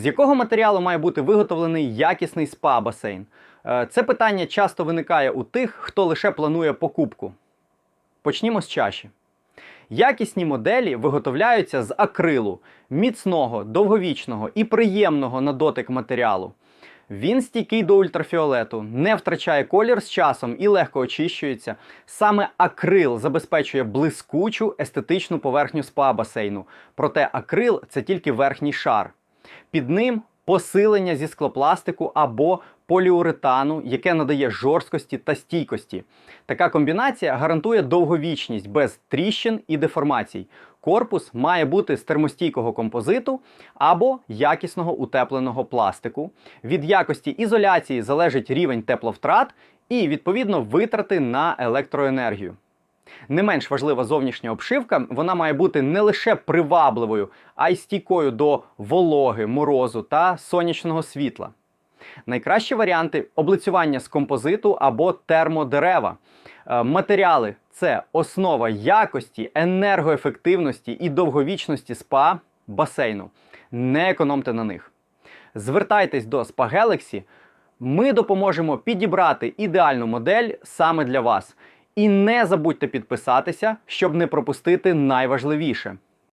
З якого матеріалу має бути виготовлений якісний спа-басейн? Е, Це питання часто виникає у тих, хто лише планує покупку. Почнімо з чаші. Якісні моделі виготовляються з акрилу, міцного, довговічного і приємного на дотик матеріалу. Він стійкий до ультрафіолету, не втрачає колір з часом і легко очищується. Саме акрил забезпечує блискучу естетичну поверхню спа-басейну. Проте акрил це тільки верхній шар. Під ним посилення зі склопластику або поліуретану, яке надає жорсткості та стійкості. Така комбінація гарантує довговічність без тріщин і деформацій. Корпус має бути з термостійкого композиту або якісного утепленого пластику. Від якості ізоляції залежить рівень тепловтрат і, відповідно, витрати на електроенергію. Не менш важлива зовнішня обшивка, вона має бути не лише привабливою, а й стійкою до вологи, морозу та сонячного світла. Найкращі варіанти облицювання з композиту або термодерева. Е, Матеріали це основа якості, енергоефективності і довговічності спа басейну. Не економте на них. Звертайтесь до Spa Galaxy, ми допоможемо підібрати ідеальну модель саме для вас. І не забудьте підписатися, щоб не пропустити найважливіше.